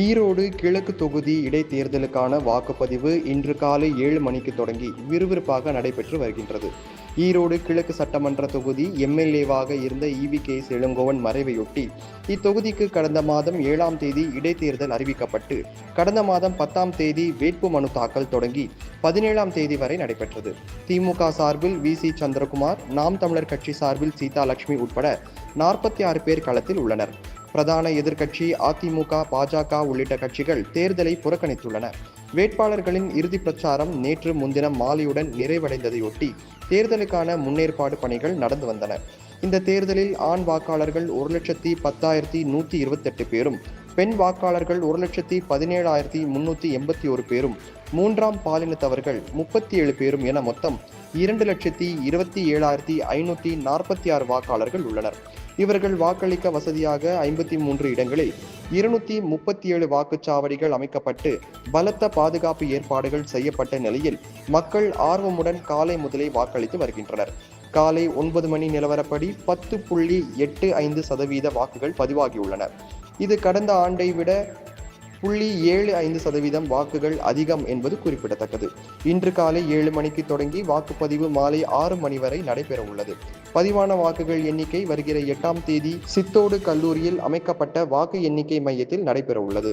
ஈரோடு கிழக்கு தொகுதி இடைத்தேர்தலுக்கான வாக்குப்பதிவு இன்று காலை ஏழு மணிக்கு தொடங்கி விறுவிறுப்பாக நடைபெற்று வருகின்றது. ஈரோடு கிழக்கு சட்டமன்ற தொகுதி எம்எல்ஏவாக இருந்த இவி கே இளங்கோவன் மறைவையொட்டி இத்தொகுதிக்கு கடந்த மாதம் ஏழாம் தேதி இடைத்தேர்தல் அறிவிக்கப்பட்டு கடந்த மாதம் பத்தாம் தேதி வேட்பு மனு தாக்கல் தொடங்கி பதினேழாம் தேதி வரை நடைபெற்றது. திமுக சார்பில் வி சி சந்திரகுமார் நாம் தமிழர் கட்சி சார்பில் சீதா லட்சுமி உட்பட நாற்பத்தி ஆறு பேர் களத்தில் உள்ளனர். பிரதான எதிர்க்கட்சி அதிமுக பாஜக உள்ளிட்ட கட்சிகள் தேர்தலை புறக்கணித்துள்ளன. வேட்பாளர்களின் இறுதி பிரச்சாரம் நேற்று முன்தினம் மாலையுடன் நிறைவடைந்ததையொட்டி தேர்தலுக்கான முன்னேற்பாடு பணிகள் நடந்து வந்தன. இந்த தேர்தலில் ஆண் வாக்காளர்கள் ஒரு லட்சத்தி பத்தாயிரத்தி நூற்றி இருபத்தெட்டு பேரும் பெண் வாக்காளர்கள் ஒரு லட்சத்தி பதினேழாயிரத்தி முன்னூற்றி எண்பத்தி ஒரு பேரும் மூன்றாம் பாலினத்தவர்கள் முப்பத்தி ஏழு பேரும் என மொத்தம் இரண்டு லட்சத்தி இருபத்தி ஏழாயிரத்தி ஐநூற்றி நாற்பத்தி ஆறு வாக்காளர்கள் உள்ளனர். இவர்கள் வாக்களிக்க வசதியாக ஐம்பத்தி மூன்று இடங்களில் இருநூத்தி முப்பத்தி ஏழு வாக்குச்சாவடிகள் அமைக்கப்பட்டு பலத்த பாதுகாப்பு ஏற்பாடுகள் செய்யப்பட்ட நிலையில் மக்கள் ஆர்வமுடன் காலை முதலே வாக்களித்து வருகின்றனர். காலை ஒன்பது மணி நிலவரப்படி பத்து புள்ளி எட்டு ஐந்து சதவீத வாக்குகள் பதிவாகியுள்ளன. இது கடந்த ஆண்டை விட புள்ளி ஏழு ஐந்து சதவீதம் வாக்குகள் அதிகம் என்பது குறிப்பிடத்தக்கது. இன்று காலை ஏழு மணிக்கு தொடங்கி வாக்குப்பதிவு மாலை ஆறு மணி வரை நடைபெற உள்ளது பதிவான வாக்குகள் எண்ணிக்கை வருகிற எட்டாம் தேதி சித்தோடு கல்லூரியில் அமைக்கப்பட்ட வாக்கு எண்ணிக்கை மையத்தில் நடைபெற உள்ளது